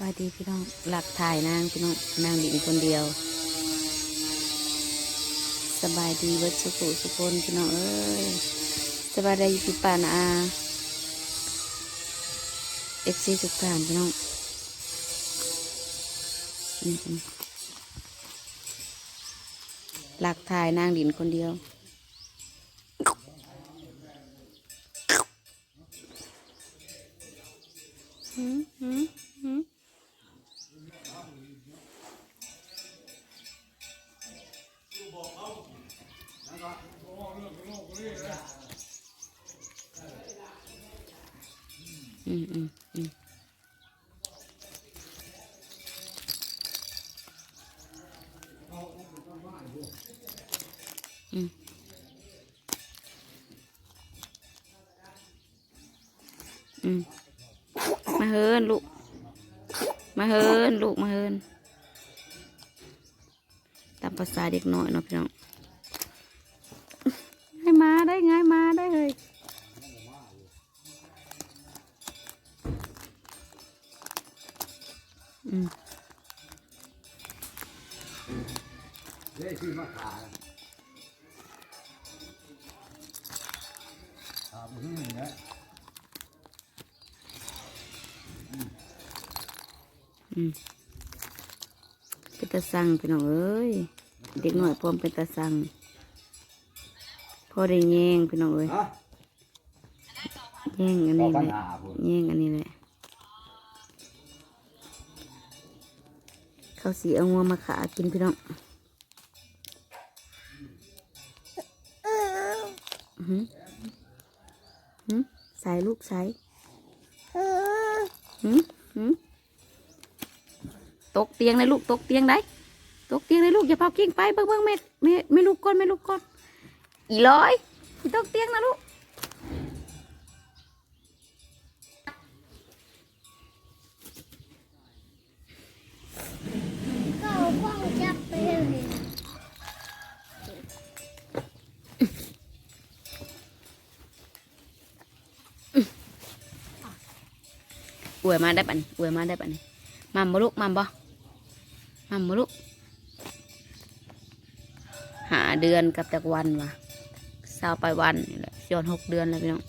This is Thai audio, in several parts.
บายดีพี่น้องหลักถ่ายนางพี่น้องนางดิ่งคนเดียว สบายดีวัดสุขุสุคนพี่น้องเอ้ยสบายดีพี่ปานาอาเอฟซีสุกานพี่น้องหลักถ่ายนางดิ่งคนเดียว หืมหืมหืม อืมอืมอืมอืมอืมมาเฮินลูก มาเฮินลูกมาเฮินตามภาษาเด็กน้อยเนาะพี่น้อง ให้มาได้ไงมาได้เลย เป็นตาสั่งพี่น้องเอ้ยเด็กน้อยพร้อมเป็นตาสั่งพอได้แย่งพี่น้องเอ้ยฮะแย่งอันต่อนี้ปัญแหละหาผมแย่งอันนี้แหละเขาสีเอางัวมาขากินพี่น้องอื้อหือหือใส่ลูกใส่หืมหืม ตกเตียงเลยลูกตกเตียงได้ตกเตียงเลยลูกอย่าเผากิ้งไปเบิ่งเบิ่งเม็ดเม็ดไม่ลูกก้นไม่ลูกก้นอีร้อยอีตกเตียงนะลูกอุ้ยอวยมาได้ปะนี่อวยมาได้ปะนี่มัมบ่ลูกมัมบ่ มัมบ่ลูกหาเดือนกับจากวันวะเศร้าไปวันนี่แหละย้อนหกเดือนแล้วพี่น้อง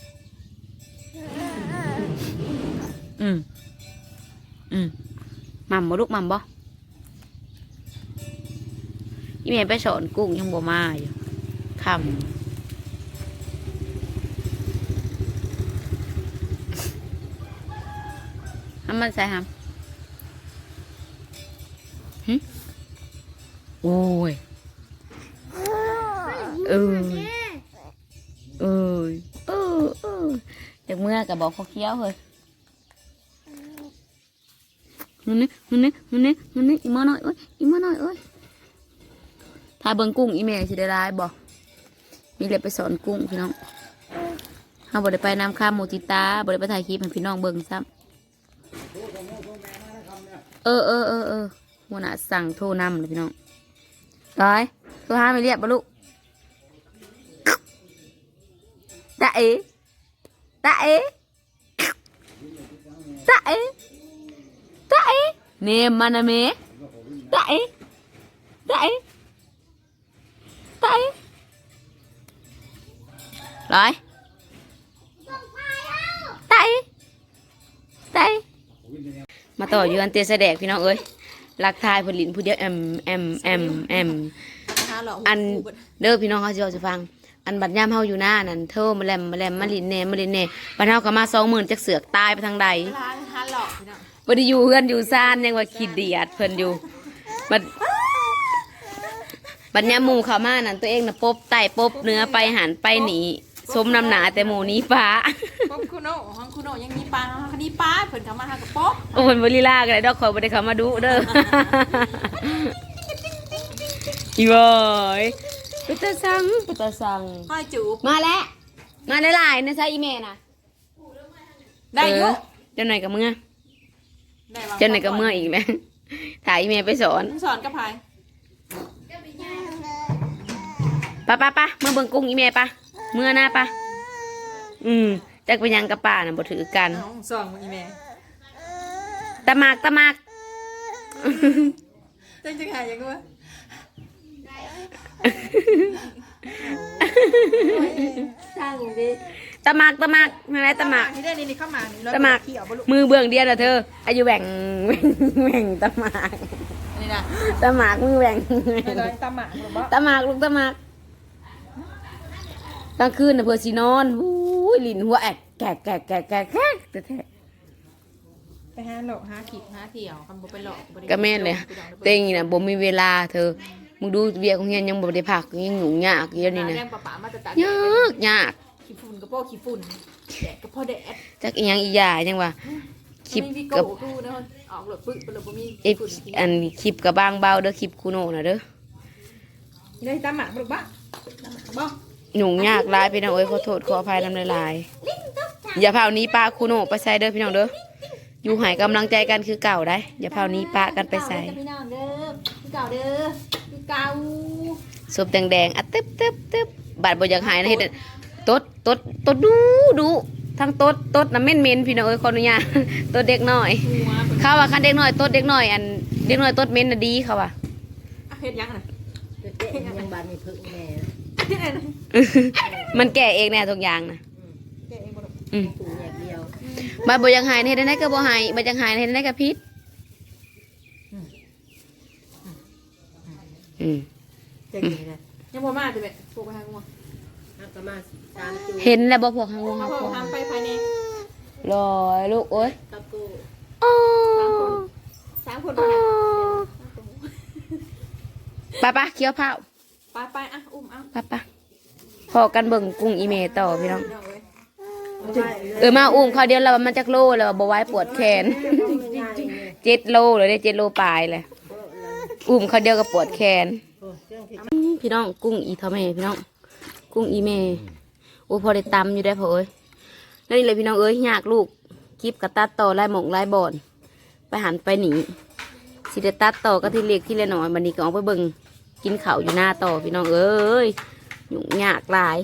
อืมอืมมัมบ่ลูกมัมบ่ยี่เมย์ไปสอนกุ้งยังบ่มาอยู่คำทำมันใส่หำ โอ้ยเออเอ้ยเออเออเด็กเมื่อกับบอกเขาเคี้ยวเฮ้ยมันนี่มันนี่มันนี่มันนี่อีมาหน่อยเอ้ยอีมาหน่อยเอ้ยถ้าเบิ่งกุ้งอีเมลสิได้ร้ายบอกมีเลยไปสอนกุ้งพี่น้องเขาบ่ได้ไปน้ำข้ามโมจิตาบ่ได้ไปถ่ายคลิปให้พี่น้องเบิ่งซ้ำเออเออเออเออหัวหน้าสั่งโทรนำเลยพี่น้อง ร้อยโทรหาไม่เรียบบ่ลูกตาเอตาเอตาเอตาเอเนมมานะเมตาเอตาเอตาเอร้อยตาเอตาเอมาต่ออยู่อันเตยแสดงพี่น้องเอ้ย รักทายผลินผู้เดียวแอมแอมแอมแอมอันเด้อพี่น้องเขาสิเอาสิฟัง อันบัดยามเฮาอยู่หน้านั่นเธอมาแลมมาแลมมาลินเน่มาลินเน่บัดเฮาก็มาสองหมื่นจักเสือกตายไปทางใดร้านฮันหลอกพี่น้องบ่ได้อยู่เฮือนอยู่ซ่านยังว่าขี้เดียดเพิ่นอยู่บัดบัดยามหมู่เข้ามานั่นตัวเองน่ะปบไตปบเนื้อไปหันไปหนีสมน้ำหนาแต่หมู่หนี้ฟ้าป๊บคุ โน่ห้องคุโน่ยังมีปลาห้องคดีปลาเพิ่นเข้ามาหากระป๊อบโอ้เพิ่นบ่ลีลากันเลยดอกขอยบ่ได้เข้ามาดูเด้ออีบอยไปตาสังไปตาสัง ห้อยจูบมาแล้ว มาหลายๆนะใช่อีเมน่ะได้อยุเออเจ้าหน่อยกับเมื่อได้วางเจ้าหน่อยกับเมื่ออีกแล้วถ่ายอีเมไปสอนสอนกับไผปะปะปะเมื่อเบิ่งกุ้งอีเมปะเมื่อหน้าปะอืม จักไปยังกับป่าน่ะบ่ถือกันน้องสอนมึงอีแม่ตะหมากตะหมาก จังจะหายยังไงวะสั่งดิตะหมากตะหมากอะไรตะหมากนี่ได้นี่นี่เข้ามานี่ตะหมาก เขียวบลูกมือเบื้องเดียวนะเธออายุแบ่งแบ่งแบ่งตะหมากนี่นะตะหมากมือแบ่งไม่เลยตาหมากหรือเปล่าตะหมากลูกตะหมากกลางคืนน่ะเพื่อสินอนอุ้ ยลิ้นหัวแอกแกะแกะแกะแกะแกะแต่แท้ไปหาหลอกหาขีดหาเที่ยวคำบอกไปหลอกบ่ได้ก็แม่นเลยเต็งนี่น่ะบ่มีเวลาเธอมึงดูเวียของเฮียนยังบ่ได้พักยังหยุ่งยากอยู่นี่หานะแรงปะป๋ามาแต่ตายากยากขี้ฝุ่นกับพ่อขี้ฝุ่นแดดกับพ่อแดดจักอีหยังอีหยายังว่าคลิปไม่มีกับโกดูนะออกหลดปึ๊กไปเลยบ่มีเอฟอันคลิปกับบางเบาเด้อคลิปคูโน่น่ะเด้อนี่ได้ตาหมากบ่ลูกบ้าบ่ หยุ่งยากหลายพี่น้องเอ้ยขอโทษขออภัยนำหลายๆอย่าเผาหนี้ป้าคูโน่ไปใส่เด้อพี่น้องเด้ออยู่ให้กำลังใจกันคือเก่าได้ อย่าเผาหนี้ป้ากันไปใส่พี่น้องเด้อพี่เก่าเด้อพี่เก่าศพแดงๆอะตึ๊บตึ๊บตึ๊บบาดบ่อยากหายนะเฮ็ดตดตดตดดูดูทั้งตดตดน้ำเม่นเมนๆพี่น้องเอ้ยขออนุญาตตดเด็กน้อยหัวเพิ่นเขาว่าคันเด็กน้อยตดเด็กน้อยอันเด็กน้อยตดเม่นน่ะดีเขาว่าเฮ็ดยังน่ะเด็กยังบานนี่พึ่งแม่เฮ็ดอะไร มันแก่เองแน่ทุกอย่างนะแกเองบ่ลูกอืมถูอย่างเดียวบาดบ่อยังหายเฮ็ดได้ก็บ่หายบ่อยังหายเฮ็ดได้ก็พิษอืมเจ๊กินเลยยังบ่มาติเบ็ดพวกไปหางัวฮักก็มาสามจูเห็นแล้วบ่พวกหางวงเอาหางพ่อวงทำไปภายในลอยลูกโอ้ยตะกูโอ้สามคนบ่น่ะปะปะเคี้ยวเผา ไปไปอะอุ้มเอาปะปะพอกันเบิ่งกุ้งอีเมต่อพี่น้องพี่น้องเอ้ยเออมาอุ้มเขาวเดียวแล้วมันจักโลแล้วบ่ไหว้ปวดแขน เจ็ดโลเลยได้เจ็ดโลปลายเลยอุ้มเขาวเดียวก็ปวดแขน พี่น้องกุ้งอีเทาแม่พี่น้องกุ้งอีเมโอ้พอได้ตำอยู่ได้พอเอ้ยนั่นนี่เลยพี่น้องเอ้ยยากลูกคลิปกับตัดต่อไล่หมงไล่บอนไปหันไปหนีสิได้ตัดต่อก็ที่เล็กที่ละน้อยบันนี้ก็ออกไปเบิ่ง กินเขาอยู่หน้าต่อพี่น้องเอ้ยยุ่งยากหลาย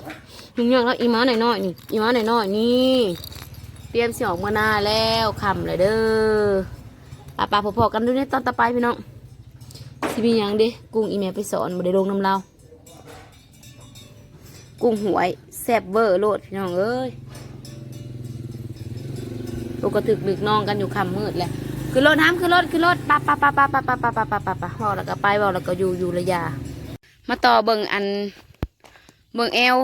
ยุ่งยากแล้วอีม้าหน่อยๆนี่อีม้าหน่อยๆนี่เตรียมสิออกมาหน้าแล้วคำเลยเด้อปาปาพอๆกันดูในตอนต่อไปพี่น้องสิมียังเด้กุ้งอีเมลไปสอนบ่ได้ลงน้ำเรากุ้งหวยแซ่บเวอร์โลดพี่น้องเอ้ยลูกกระถึกดึกน้องกันอยู่คำมืดแหละ คือรถน้ำคือรถคือรถปะปะปะปะปะปะปะปะปะปะปะเบาแล้วก็ไปเบาแล้วก็อยู่อยู่ระยะมาต่อเบิ่งอันเบิ่งแอว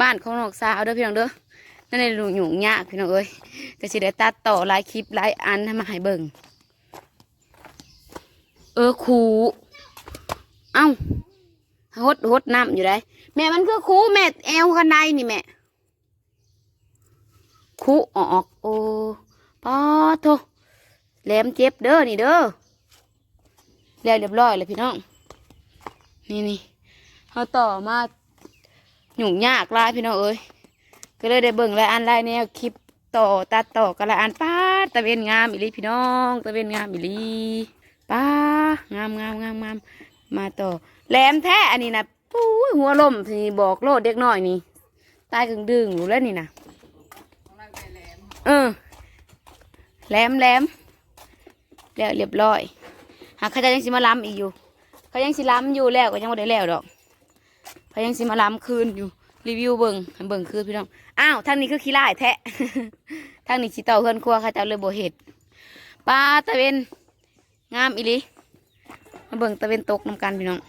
บ้านของนอกสาวเด้อพี่น้องเด้อนั่นในหนุ่งหยุ่งยากพี่น้องเอ้ยก็สิได้ตัดต่อหลายคลิปหลายอันให้มาให้เบิ่งเออคูเอ้าหดหดน้ำอยู่ได้แม่มันคือคูแม่แอวกันไดนี่แม่คูออกโอ้ ปอโทแหลมเจ็บเด้อนี่เด้อแล้วเรียบร้อยเลยพี่น้อง นี่นี่เขาต่อมาหยุ่งยากลายพี่น้องเอ้ยก็เลยได้เบิ่งหลายอันหลายแนวคลิปต่อตัดต่อกันลายอันป้าตะเวนงามอีหลีพี่น้องตะเวนงามอีหลีป้างามงามงามงามมาต่อแหลมแท้อันนี้นะปุ้ยหัวลมที่บอกโลดเด็กน้อยนี่ตายกึ่งดึงอยู่แล้วนี่นะเออ แหลมแหลมแล้วเรียบร้อย หากเขาจะยังสิมาล้ำอีกอยู่ เขายังสิล้ำอยู่แล้วก็ยังไม่ได้แล้วดอกเขายังสิมาล้ำคืนอยู่รีวิวเบิ่งเบิ่งคืนพี่น้องอ้าวทางนี้คือขี้ไล่แท้ทางนี้สิเต่าเฮือนครัวเขาเจ้าเลยโบเห็ดปลาตะเวนงามอีลีมาเบิ่งตะเวนตกน้ำกันพี่น้อง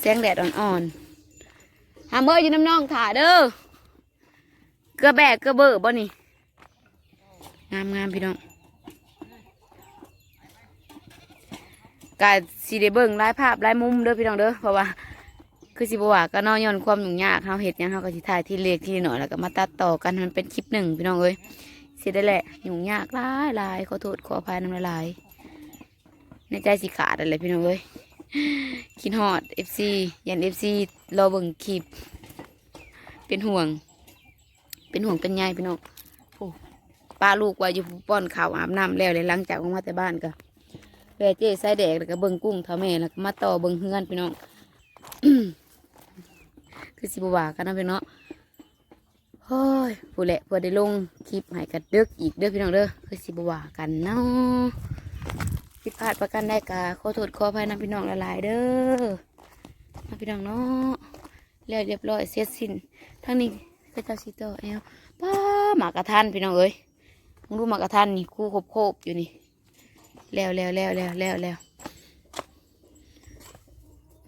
แสงแดดอ่อนๆหามเบอร์อยู่น้ำน้องถ่าเด้อเกลือแบกเกลือเบอร์บ่นี่ งามงามพี่น้องกาสีได้เบิ่งหลายภาพหลายมุมเด้อพี่น้องเด้อเพราะว่า คือสิบว่าก็นอนย้อนความยุ่งยากเฮาเห็ดยังเฮาก็สิถ่ายที่เล็กที่หน่อยแล้วก็มาตัดต่อกันมันเป็นคลิปหนึ่งพี่น้องเอ้ยสิได้แหละยุ่งยากหลายหลายขอโทษขออภัยน้ำละลายในใจสิขาดอะไรพี่น้องเอ้ยคิดฮอดเอฟซียันเอฟซีรอเบิ่งคลิปเป็นห่วง เป็นห่วงเป็นใยพี่น้อง ป้าลูกว่าอยู่ป้อนข้าวอาบน้ำแล้วเลยหลังจากออกมาแต่บ้านก็แวเจ๊ใส่แดกแล้วก็เบิ่งกุ้งเท่าแม่แล้วก็มาต่อเบิ่งเฮือนพี่น้องคือสิบวากันนะพี่น้องเฮ้ยผู้แหละเพื่อได้ลงคลิปให้กันดึกอีกเด้อพี่น้องเด้อคือสิบวากันเนาะผิดพลาดประกันได้กาขอโทษขออภัยนะพี่น้องหลายๆเด้อมาพี่น้องเนาะแล้วเรียบร้อยเสร็จสิ้นทั้งนี้ก็เจ้าสิโตอแอลป้าหมากระทันพี่น้องเอ้ย ดูมากระทันนี่คู่โคบอยู่นี่แล้วแล้วแล้วแล้วแล้วแล้ว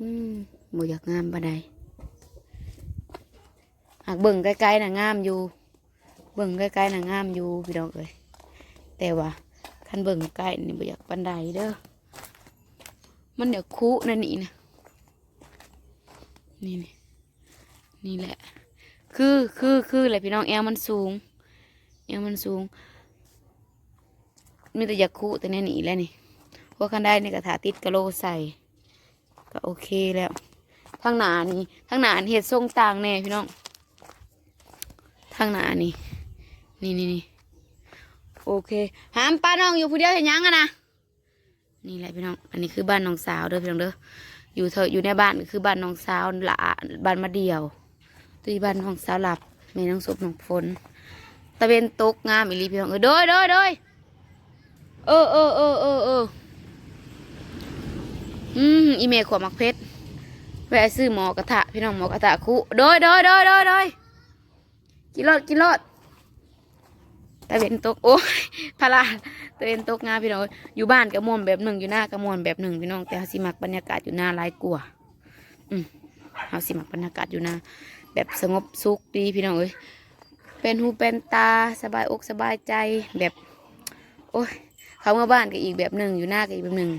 อืมบ่อยากงามปานใดหากเบิ่งใกล้ๆน่ะงามอยู่ เบิ่งใกล้ๆน่ะงามอยู่พี่น้องเอ้ยแต่ว่าคันเบิ่งใกล้นี่บ่อยากปันใดเด้อมันเดี๋ยวคุนั่นนี่นะนี่นี่นี่แหละ คือคือคือแหละพี่น้องแอวมันสูงแอวมันสูง มีแต่ยาคุแต่แน่นี่แล้วนี่พวกคันได้ในกระถาติดกะโหลใส่ ก็โอเคแล้วทางหนานี่ทางหนานี่เห็ดทรงต่างแน่พี่น้องทางหนานี่นี่นี่นี่โอเคหามป้าน้องอยู่ผู้เดียวเห็นยังอะนะนี่แหละพี่น้อง อันนี้คือบ้านน้องสาวเด้อพี่น้องเด้ออยู่เธออยู่ในบ้านคือบ้านน้องสาวหละบ้านมาเดียวตัวบ้านน้องสาวหลับแม่น้องศพน้องฝนตะเวนตกงามอีลีพี่น้องเออโดยโดยโดย เออเออเออเออเอออืมอีเมลขวบมักเพชรแวะซื้อหมอกระทะพี่น้องหมอกระทะคุโดยโดยโดยโดยโดยกินรอดกินรอดตะเวนตกโอ้ยพาราตะเวนตกงาพี่น้องอยู่บ้านกระมวลแบบหนึ่งอยู่หน้ากระมวลแบบหนึ่งพี่น้องแต่เฮาสิมักบรรยากาศอยู่หน้าลายกลัวอืมเฮาสิมักบรรยากาศอยู่หน้าแบบสงบสุขดีพี่น้องเอ้ยเป็นหูเป็นตาสบายอกสบายใจแบบ โอ้ย เขาเมื่อบ้านก็อีกแบบหนึ่งอยู่หน้าก็อีกแบบหนึ่ง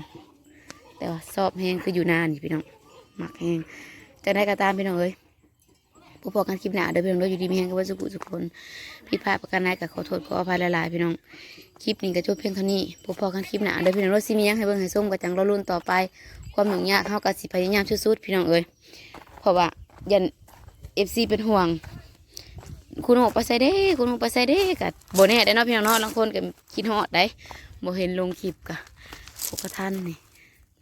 แต่ว่าชอบแห้งคืออยู่นานพี่น้องหมักแห้งจะได้กระตามพี่น้องเอ้ยผู้พบกันคลิปหนาเดี๋ยวพี่น้องราอยู่ดีมีแห่งกับว่าสุขุสุขคนผิดพลาดประการใดก็ขอโทษขออภัยหลายๆพี่น้องคลิปนี้ก็จบเพียงเท่านี้พบกันคลิปหนาเดี๋ยวพี่น้องราสิมียังให้เบิ่งให้ส้มกับจังราลุ้นต่อไป ความหนุ่มยากเข้ากับสิพยายามชุดๆพี่น้องเอ้ยเพราะว่ายันเอฟซีเป็นห่วง คุณโอไปใส่เด้ คุณโอไปใส่เด้กับโบแน่ได้อเนาะพี่น้องเนาะบางคนก็คิดฮอดได้ บเห็นลงคลิปกะพวกท่านนี่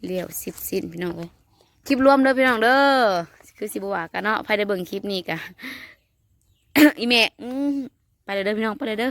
เลี้ยวสิบสิ้นพี่น้องเลยคลิปรวมเด้อพี่น้องเด้อคือสิบว่ากันเนาะไปได้เบิ่งคลิปนี้กะอีเมะไปเลยเด้อพี่น้องไปเลยเด้อ